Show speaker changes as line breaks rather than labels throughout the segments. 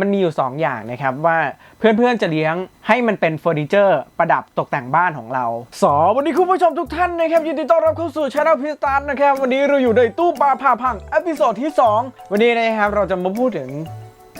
มันมีอยู่ 2 อย่างนะครับว่าเพื่อนๆจะเลี้ยงให้มันเป็นเฟอร์นิเจอร์ประดับตกแต่งบ้านของเราสอวันนี้คุณผู้ชมทุกท่านนะครับยินดีต้อนรับเข้าสู่ช anel พิสตาร์นะครับ วันนี้เราอยู่ในตู้ปลาผ่าพังอพิโซดที่ 2 วันนี้นะครับเราจะมาพูดถึง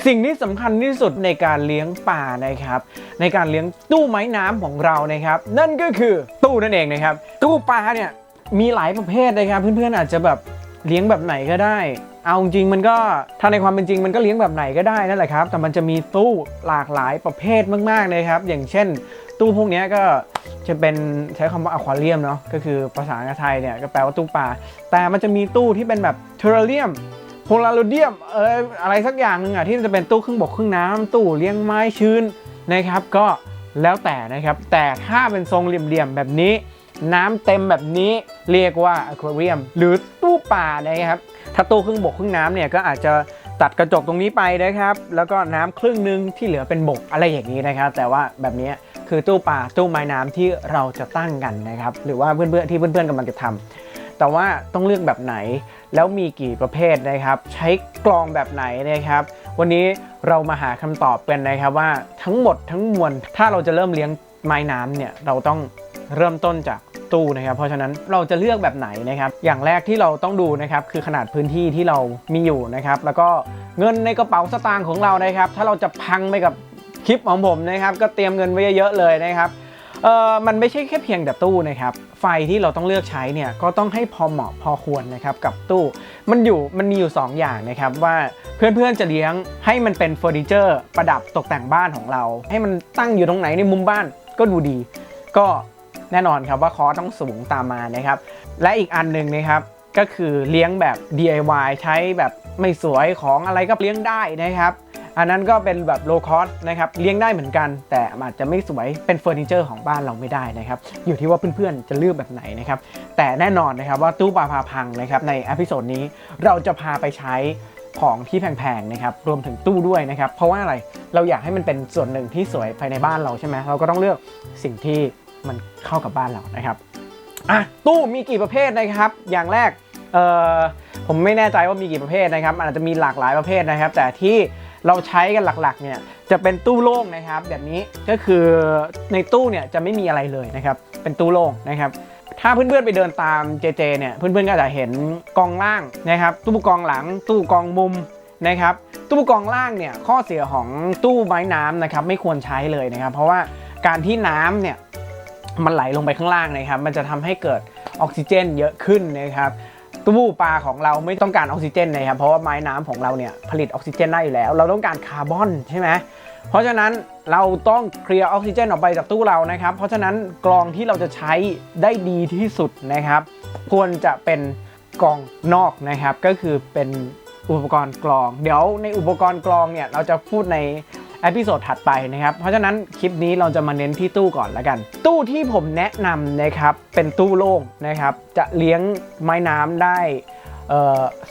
สิ่งที่สำคัญที่สุดในการเลี้ยงปลานะครับ ในการเลี้ยงตู้ไม้น้ำของเรานะครับ นั่นก็คือตู้นั่นเองนะครับ ตู้ปลาเนี่ยมีหลายประเภทนะครับ เพื่อนๆอาจจะแบบเลี้ยงแบบไหนก็ได้ เอาจริงมันก็ถ้าในความเป็นจริงมันก็เลี้ยงแบบไหนก็ได้นั่นแหละครับ แต่มันจะมีตู้หลากหลายประเภทมากๆเลยครับ อย่างเช่น ตู้พวกนี้ก็จะเป็นใช้คำว่าอควาเรียมเนาะก็คือภาษาไทยเนี่ยก็แปลว่าตู้ปลาแต่มันจะมีตู้ที่เป็นแบบเทอร์เรียมโพลารูเดียมเอออะไรสักอย่างหนึ่งอะที่จะเป็นตู้ครึ่งบกครึ่งน้ำตู้เลี้ยงไม้ชื้นนะครับ ก็แล้วแต่นะครับ แต่ถ้าเป็นทรงเหลี่ยมๆแบบนี้ น้ำเต็มแบบนี้เรียกว่าอควาเรียมหรือตู้ป่านะครับ ถ้าตู้ครึ่งบกครึ่งน้ำเนี่ยก็อาจจะตัดกระจกตรงนี้ไปนะครับ แล้วก็น้ำครึ่งหนึงที่เหลือเป็นบกอะไรอย่างนี้นะครับ แต่ว่าแบบนี้คือตู้ป่าตู้ไม้น้ำที่เราจะตั้งกันนะครับ หรือว่าเพื่อนๆที่เพื่อนๆกำลังจะทำแต่ว่าต้องเลือกแบบไหนแล้วมีกี่ประเภทนะครับ ใช้กรองแบบไหนนะครับ วันนี้เรามาหาคำตอบกันนะครับว่าทั้งหมดทั้งมวลถ้าเราจะเริ่มเลี้ยงไม้น้ำเนี่ยเราต้องเริ่มต้นจาก ตู้นะครับ เพราะฉะนั้นเราจะเลือกแบบไหนนะครับ อย่างแรกที่เราต้องดูนะครับคือขนาดพื้นที่ที่เรามีอยู่นะครับ แล้วก็เงินในกระเป๋าสตางค์ของเรานะครับ ถ้าเราจะพังไปกับคลิปของผมนะครับ ก็เตรียมเงินไว้เยอะๆเลยนะครับเออมันไม่ใช่แค่เพียงแต่ตู้นะครับ ไฟที่เราต้องเลือกใช้เนี่ยก็ต้องให้พอเหมาะพอควรนะครับกับตู้ มันอยู่มันมีอยู่ 2 อย่างนะครับว่าเพื่อนๆจะเลี้ยงให้มันเป็นเฟอร์นิเจอร์ ประดับตกแต่งบ้านของเรา ให้มันตั้งอยู่ตรงไหนในมุมบ้านก็ดูดี ก็ แน่นอนครับว่าคอสต้องสูงตามมานะครับ และอีกอันหนึ่งนะครับก็คือเลี้ยงแบบ DIY ใช้แบบไม่สวยของอะไรก็เลี้ยงได้นะครับอันนั้นก็เป็นแบบโลคอสนะครับเลี้ยงได้เหมือนกัน แต่อาจจะไม่สวยเป็นเฟอร์นิเจอร์ของบ้านเราไม่ได้นะครับ อยู่ที่ว่าเพื่อนๆจะเลือกแบบไหนนะครับ แต่แน่นอนนะครับว่าตู้ปลาพาพังนะครับในอพิโซดนี้เราจะพาไปใช้ของที่แพงๆนะครับรวมถึงตู้ด้วยนะครับ เพราะว่าอะไรเราอยากให้มันเป็นส่วนหนึ่งที่สวยภายในบ้านเราใช่ไหมเราก็ต้องเลือกสิ่งที่ มันเข้ากับบ้านเรานะครับอะตู้มีกี่ประเภทนะครับ อย่างแรกเอ่อผมไม่แน่ใจว่ามีกี่ประเภทนะครับอาจจะมีหลากหลายประเภทนะครับ แต่ที่เราใช้กันหลักๆเนี่ยจะเป็นตู้โล่งนะครับ แบบนี้ก็คือในตู้เนี่ยจะไม่มีอะไรเลยนะครับ เป็นตู้โล่งนะครับ ถ้าเพื่อนๆไปเดินตามเจเจเนี่ยเพื่อนๆก็จะเห็นกองล่างนะครับ ตู้กองหลัง ตู้กองมุมนะครับ ตู้กองล่างเนี่ยข้อเสียของตู้ไม้น้ำนะครับ ไม่ควรใช้เลยนะครับ เพราะว่าการที่น้ำเนี่ย มันไหลลงไปข้างล่างนะครับ มันจะทำให้เกิดออกซิเจนเยอะขึ้นนะครับตู้ปลาของเราไม่ต้องการออกซิเจนนะครับ เพราะว่าไม้น้ำของเราเนี่ยผลิตออกซิเจนได้อยู่แล้ว เราต้องการคาร์บอนใช่ไหมเพราะฉะนั้นเราต้องเคลียร์ออกซิเจนออกไปจากตู้เรานะครับ เพราะฉะนั้นกรองที่เราจะใช้ได้ดีที่สุดนะครับ ควรจะเป็นกรองนอกนะครับ ก็คือเป็นอุปกรณ์กรอง เดี๋ยวในอุปกรณ์กรองเนี่ยเราจะพูดใน เอพิโซดถัดไปนะครับ เพราะฉะนั้นคลิปนี้เราจะมาเน้นที่ตู้ก่อนละกัน ตู้ที่ผมแนะนำนะครับเป็นตู้โล่งนะครับ จะเลี้ยงไม้น้ำได้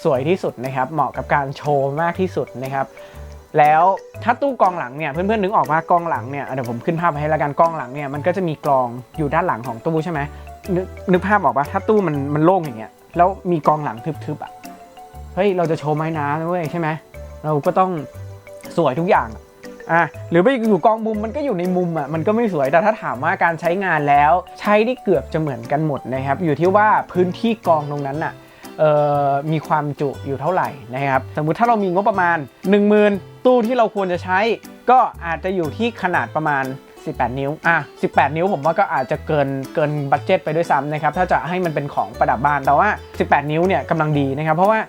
สวยที่สุดนะครับ เหมาะกับการโชว์มากที่สุดนะครับ แล้วถ้าตู้กองหลังเนี่ยเพื่อนๆนึกออกว่ากองหลังเนี่ยเดี๋ยวผมขึ้นภาพให้ละกันกองหลังเนี่ยมันก็จะมีกรองอยู่ด้านหลังของตู้ใช่ไหมนึกนึกภาพออกปะถ้าตู้มันมันโล่งอย่างเงี้ยแล้วมีกองหลังทึบๆอะเฮ้ยเราจะโชว์ไม้น้ำนะเว้ยใช่ไหมเราก็ต้องสวยทุกอย่าง อะหรือไปอยู่กองมุมมันก็อยู่ในมุมอะมันก็ไม่สวยแต่ถ้าถามว่าการใช้งานแล้ว ใช้ได้เกือบจะเหมือนกันหมดนะครับ อยู่ที่ว่าพื้นที่กองตรงนั้นอะออมีความจุอยู่เท่าไหร่นะครับ สมมุติถ้าเรามีงบประมาณ 10,000 ตู้ที่เราควรจะใช้ ก็อาจจะอยู่ที่ขนาดประมาณ 18 นิ้ว อะ 18 นิ้วผมว่าก็อาจจะเกินเกินบัตเจ็ตไปด้วยซ้ำนะครับ ถ้าจะให้มันเป็นของประดับบ้าน แต่ว่า 18 นิ้วเนี่ยกำลังดีนะครับ เพราะว่า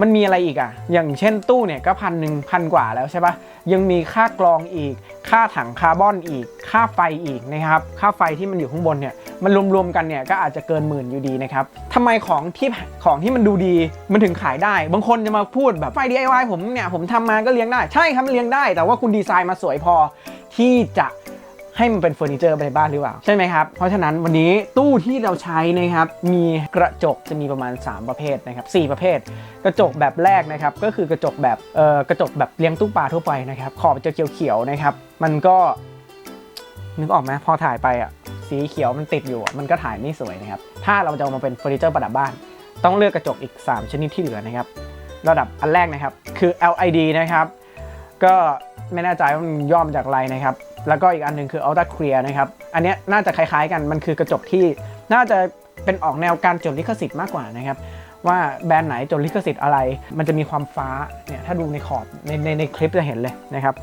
มันมีอะไรอีกอะ อย่างเช่นตู้เนี่ยก็พันหนึ่งพันกว่าแล้วใช่ปะยังมีค่ากรองอีก ค่าถังคาร์บอนอีก ค่าไฟอีกนะครับ ค่าไฟที่มันอยู่ข้างบนเนี่ย มันรวมๆกันเนี่ยก็อาจจะเกินหมื่นอยู่ดีนะครับทำไมของที่ของที่มันดูดีมันถึงขายได้ บางคนจะมาพูดแบบไฟ DIY ผมเนี่ยผมทำมาก็เลี้ยงได้ ใช่ครับเลี้ยงได้ แต่ว่าคุณดีไซน์มาสวยพอที่จะ ให้มันเป็นเฟอร์นิเจอร์ในบ้านหรือเปล่า ใช่ไหมครับ เพราะฉะนั้นวันนี้ตู้ที่เราใช้นะครับ มีกระจกจะมีประมาณ 3 ประเภทนะครับ4ประเภท กระจกแบบแรกนะครับ ก็คือกระจกแบบเอ่อกระจกแบบเลี้ยงตู้ปลาทั่วไปนะครับ ขอบจะเขียวๆนะครับ มันก็นึกออกไหมพอถ่ายไปอะสีเขียวมันติดอยู่มันก็ถ่ายไม่สวยนะครับ ถ้าเราจะเอามาเป็นเฟอร์นิเจอร์ประดับบ้าน ต้องเลือกกระจกอีก 3 ชนิดที่เหลือนะครับ ระดับอันแรกนะครับ คือ LED นะครับ ก็ไม่แน่ใจว่ามันย่อมาจากอะไรนะครับ แล้วก็อีกอันหนึ่งคือ Ultra Clear นะครับ อันนี้น่าจะคล้ายๆกัน มันคือกระจกที่น่าจะเป็นออกแนวการจดลิขสิทธิ์มากกว่านะครับ ว่าแบรนด์ไหนจดลิขสิทธิ์อะไร มันจะมีความฟ้าเนี่ยถ้าดูในขอบในในในคลิปจะเห็นเลยนะครับ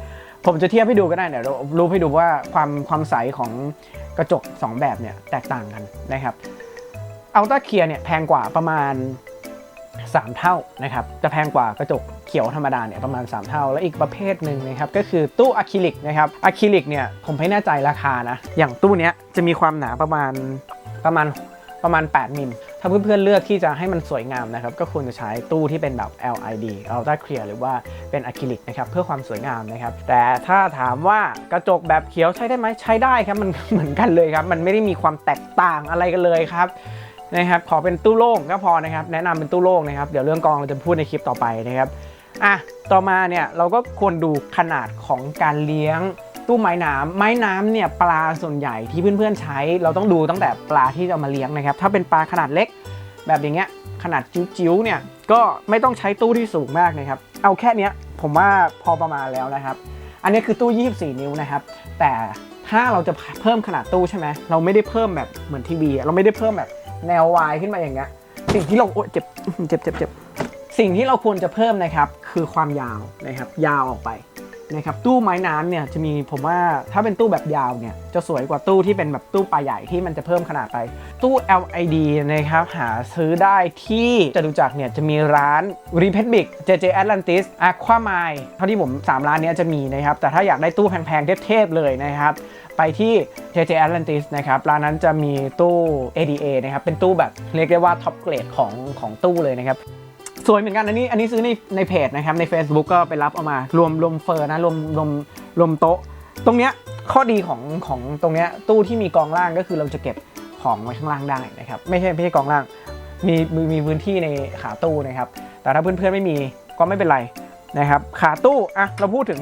ผมจะเทียบให้ดูก็ได้เดี๋ยวรูปให้ดูว่าความความใสของกระจก 2 แบบเนี่ยแตกต่างกันนะครับอัลต้าเคลียร์เนี่ยแพงกว่าประมาณ 3 เท่านะครับ จะแพงกว่ากระจกเขียวธรรมดาเนี่ยประมาณ 3 เท่า และอีกประเภทหนึ่งนะครับก็คือตู้อะคริลิกนะครับอะคริลิกเนี่ยผมไม่แน่ใจราคานะ อย่างตู้เนี้ยจะมีความหนาประมาณประมาณประมาณ 8 มิล ถ้าเพื่อนๆเลือกที่จะให้มันสวยงามนะครับ ก็ควรจะใช้ตู้ที่เป็นแบบ LID Ultra Clear หรือว่าเป็นอะคริลิกนะครับ เพื่อความสวยงามนะครับ แต่ถ้าถามว่ากระจกแบบเขียวใช้ได้ไหมใช้ได้ครับ มันเหมือนกันเลยครับ มันไม่ได้มีความแตกต่างอะไรกันเลยครับ นะครับขอเป็นตู้โล่งก็พอนะครับแนะนำเป็นตู้โล่งนะครับเดี๋ยวเรื่องกองเราจะพูดในคลิปต่อไปนะครับอะต่อมาเนี่ยเราก็ควรดูขนาดของการเลี้ยงตู้ไม้น้ำไม้น้ำเนี่ยปลาส่วนใหญ่ที่เพื่อนๆใช้ เราต้องดูตั้งแต่ปลาที่จะเอามาเลี้ยงนะครับถ้าเป็นปลาขนาดเล็ก แบบอย่างเงี้ยขนาดจิ๋วๆเนี่ยก็ไม่ต้องใช้ตู้ที่สูงมากนะครับเอาแค่เนี้ยผมว่าพอประมาณแล้วนะครับ อันนี้คือตู้ 24 นิ้วนะครับ แต่ถ้าเราจะเพิ่มขนาดตู้ใช่ไหมเราไม่ได้เพิ่มแบบเหมือนทีวีเราไม่ได้เพิ่มแบบ แนววายขึ้นมาอย่างเงี้ยสิ่งที่เราโอ๊ยเจ็บเจ็บเจ็บเจ็บสิ่งที่เราควรจะเพิ่มนะครับ คือความยาวนะครับ ยาวออกไปนะครับตู้ไม้น้ำเนี่ยจะมีผมว่าถ้าเป็นตู้แบบยาวเนี่ยจะสวยกว่าตู้ที่เป็นแบบตู้ปลาใหญ่ที่มันจะเพิ่มขนาดไป ตู้ LID นะครับหาซื้อได้ที่จตุจักรเนี่ยจะมีร้าน r e p e t b i c JJ Atlantis Aquamine เท่าที่ผม 3 ร้านนี้จะมีนะครับ แต่ถ้าอยากได้ตู้แพงๆเทพๆเลยนะครับ ไปที่ JJ Atlantis นะครับ ร้านนั้นจะมีตู้ ADA นะครับ เป็นตู้แบบเรียกได้ว่าท็อปเกรดของของตู้เลยนะครับ สวยเหมือนกันอันนี้อันนี้ซื้อในในเพจนะครับ ใน Facebook ก็ไปรับเอามารวมรวมเฟอร์นะรวมรวมรวมโต๊ะ ตรงเนี้ยข้อดีของของตรงเนี้ยตู้ที่มีกองล่างก็คือเราจะเก็บของไว้ข้างล่างได้นะครับ ไม่ใช่ไม่ใช่กองล่าง มีมีมีพื้นที่ในขาตู้นะครับ แต่ถ้าเพื่อนๆไม่มีก็ไม่เป็นไรนะครับ ขาตู้อะเราพูดถึง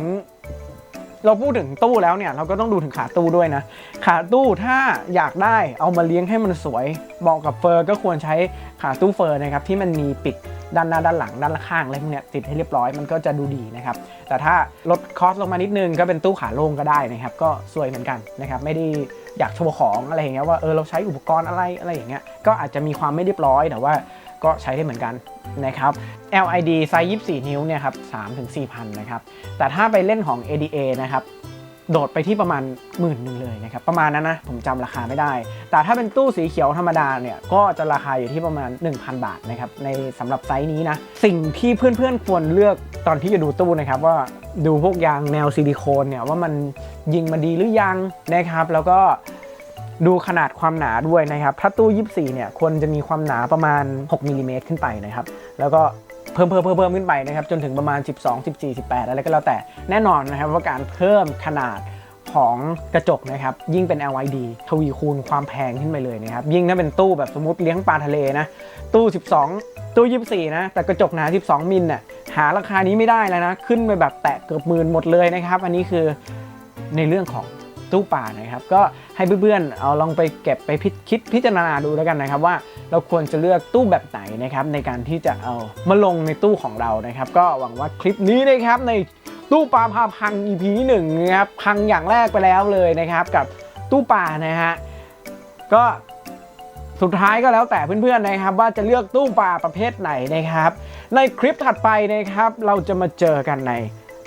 เราพูดถึงตู้แล้วเนี่ยเราก็ต้องดูถึงขาตู้ด้วยนะ ขาตู้ถ้าอยากได้เอามาเลี้ยงให้มันสวยเหมาะกับเฟอร์ก็ควรใช้ขาตู้เฟอร์นะครับที่มันมีปิดด้านหน้าด้านหลังด้านข้างอะไรพวกเนี้ยติดให้เรียบร้อยมันก็จะดูดีนะครับแต่ถ้าลดคอสลงมานิดนึงก็เป็นตู้ขาโล่งก็ได้นะครับก็สวยเหมือนกันนะครับไม่ได้อยากโชว์ของอะไรอย่างเงี้ยว่าเออเราใช้อุปกรณ์อะไรอะไรอย่างเงี้ยก็อาจจะมีความไม่เรียบร้อยแต่ว่า ก็ใช้ได้เหมือนกันนะครับ LID ไซส์ 24 นิ้วเนี่ยครับ3-4,000นะครับแต่ถ้าไปเล่นของ ADA นะครับโดดไปที่ประมาณหมื่นหนึ่งเลยนะครับ ประมาณนั้นนะ ผมจำราคาไม่ได้ แต่ถ้าเป็นตู้สีเขียวธรรมดาเนี่ย ก็จะราคาอยู่ที่ประมาณ 1,000 บาทนะครับ ในสำหรับไซส์นี้นะ สิ่งที่เพื่อนๆควรเลือกตอนที่จะดูตู้นะครับว่าดูพวกยางแนวซิลิโคนเนี่ยว่ามันยิงมาดีหรือยังนะครับ แล้วก็ ดูขนาดความหนาด้วยนะครับ ถ้าตู้ 24 เนี่ยควรจะมีความหนาประมาณ 6มิลลิเมตรขึ้นไปนะครับ แล้วก็เพิ่มเพิ่มเพิ่มเพิ่มขึ้นไปนะครับ จนถึงประมาณ 12 14 18 อะไรก็แล้วแต่แน่นอนนะครับว่าการเพิ่มขนาดของกระจกนะครับ ยิ่งเป็น LID ทวีคูณความแพงขึ้นไปเลยนะครับ ยิ่งถ้าเป็นตู้แบบสมมติเลี้ยงปลาทะเลนะ ตู้ 12 ตู้ 24 นะ แต่กระจกหนา 12 มิลน่ะหาราคานี้ไม่ได้แล้วนะ ขึ้นไปแบบแตะเกือบหมื่นหมดเลยนะครับ อันนี้คือในเรื่องของ ตู้ป่านะครับ ก็ให้เพื่อนๆเอาลองไปเก็บไปพิคิดพิจารณาดูแล้วกันนะครับ ว่าเราควรจะเลือกตู้แบบไหนนะครับในการที่จะเอามาลงในตู้ของเรานะครับ ก็หวังว่าคลิปนี้นะครับในตู้ปลาพาพัง EP ที่หนึ่งนะครับพังอย่างแรกไปแล้วเลยนะครับ กับตู้ป่านะฮะก็สุดท้ายก็แล้วแต่เพื่อนๆนะครับ ว่าจะเลือกตู้ปลาประเภทไหนนะครับ ในคลิปถัดไปนะครับ เราจะมาเจอกันใน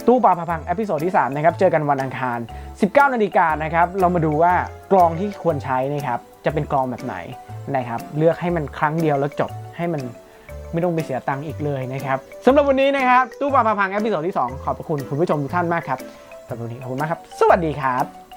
ตู้ปลาพาพังเอพิโซดที่ 3 นะครับ เจอกันวันอังคาร 19 นาฬิกานะครับ เรามาดูว่ากลองที่ควรใช้นะครับ จะเป็นกลองแบบไหนนะครับ เลือกให้มันครั้งเดียวแล้วจบให้มันไม่ต้องไปเสียตังค์อีกเลยนะครับสำหรับวันนี้นะครับ ตู้ปลาพาพังเอพิโซดที่ 2 ขอบพระคุณคุณผู้ชมทุกท่านมากครับสำหรับวันนี้ขอบคุณมากครับ สวัสดีครับ